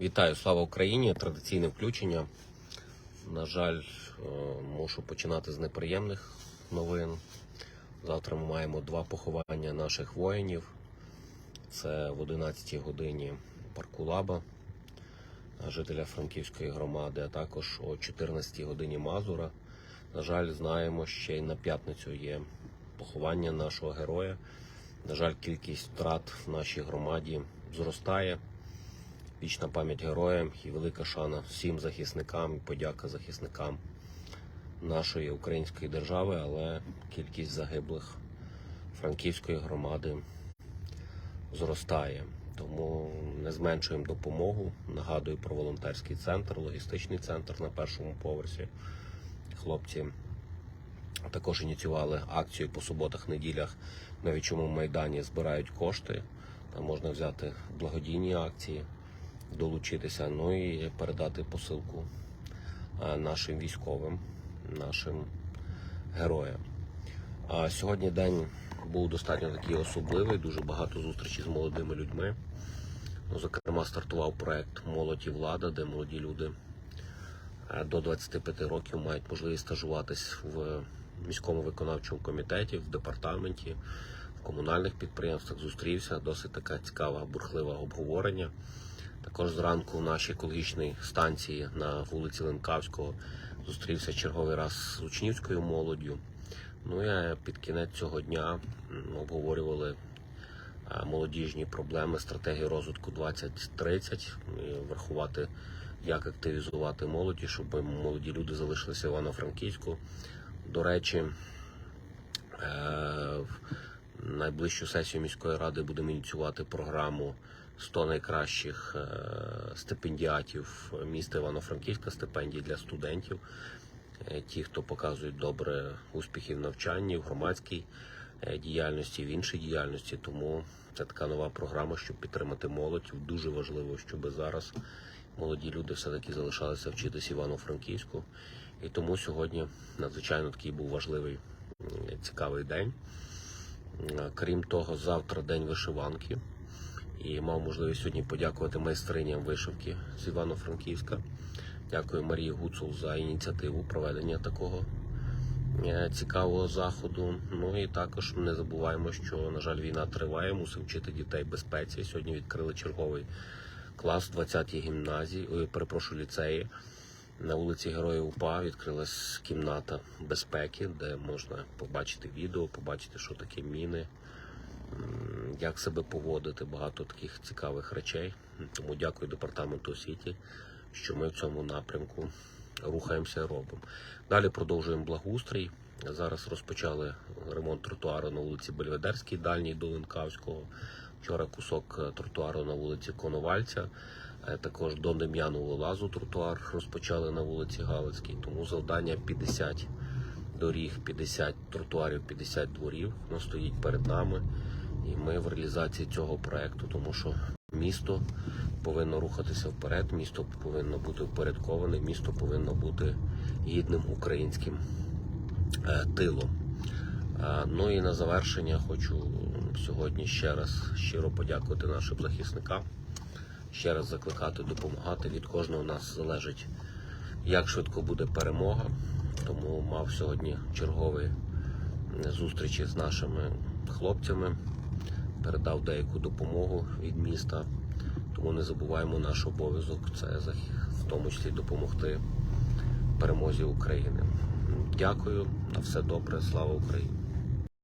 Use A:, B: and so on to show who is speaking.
A: Вітаю, слава Україні! Традиційне включення. На жаль, е, мушу починати з неприємних новин. Завтра ми маємо два поховання наших воїнів. Це в 11-й годині парку Лаба, жителя Франківської громади, а також о 14-й годині Мазура. На жаль, знаємо, ще й на п'ятницю є поховання нашого героя. На жаль, кількість втрат в нашій громаді зростає. Вічна пам'ять героям і велика шана всім захисникам, і подяка захисникам нашої української держави, але кількість загиблих франківської громади зростає. Тому не зменшуємо допомогу. Нагадую про волонтерський центр, логістичний центр на першому поверсі. Хлопці також ініціювали акцію по суботах-неділях на Вічому майдані збирають кошти. Там можна взяти благодійні акції, долучитися, ну і передати посилку е, нашим військовим, нашим героям. Сьогодні день був достатньо такий особливий, дуже багато зустрічей з молодими людьми. Ну, зокрема, стартував проект Молодь і влада, де молоді люди е, до 25 років мають можливість стажуватись в міському виконавчому комітеті, в департаменті, в комунальних підприємствах. Зустрівся досить така цікава, бурхлива обговорення. Також зранку в нашій екологічній станції на вулиці Ленкавського зустрівся черговий раз з учнівською молоддю. Ну і під кінець цього дня обговорювали е, молодіжні проблеми, стратегію розвитку 2030, і врахувати, як активізувати молоді, щоб молоді люди залишилися в Івано-Франківську. До речі, е, в найближчу сесію міської ради будемо ініціювати програму 100 найкращих е, стипендіатів міста Івано-Франківська, стипендії для студентів. Е, Ті, хто показують добре успіхи в навчанні, в громадській е, діяльності, в іншій діяльності. Тому це така нова програма, щоб підтримати молодь. Дуже важливо, щоб зараз молоді люди все-таки залишалися вчитися Івано-Франківську. І тому сьогодні надзвичайно такий був важливий цікавий день. Крім того, завтра день вишиванки. І мав можливість сьогодні подякувати майстриням вишивки з Івано-Франківська. Дякую Марії Гуцул за ініціативу проведення такого е, цікавого заходу. Ну і також не забуваємо, що на жаль війна триває. Мусимо вчити дітей безпеці. Сьогодні відкрили черговий клас 20-й гімназії. ой, Перепрошую ліцеї. На вулиці Героїв УПА відкрилась кімната безпеки, де можна побачити відео, побачити, що таке міни, як себе поводити. Багато таких цікавих речей. Тому дякую департаменту освіти, що ми в цьому напрямку рухаємося і робимо. Далі продовжуємо благоустрій. Зараз розпочали ремонт тротуару на вулиці Бельведерській, дальній до Ленкавського. Вчора кусок е, тротуару на вулиці Коновальця. Е, Також до Дем'янового лазу тротуар розпочали на вулиці Галицькій. Тому завдання 50 доріг, 50 тротуарів, 50 дворів воно стоїть перед нами. І ми в реалізації цього проекту, тому що місто повинно рухатися вперед, місто повинно бути впорядковане, місто повинно бути гідним українським е, тилом. Е, Ну і на завершення хочу сьогодні ще раз щиро подякувати нашим захисникам, ще раз закликати допомагати. Від кожного нас залежить, як швидко буде перемога. Тому мав сьогодні чергові зустрічі з нашими хлопцями, передав деяку допомогу від міста. Тому не забуваємо наш обов'язок це в тому числі допомогти перемозі України. Дякую, на все добре, слава Україні.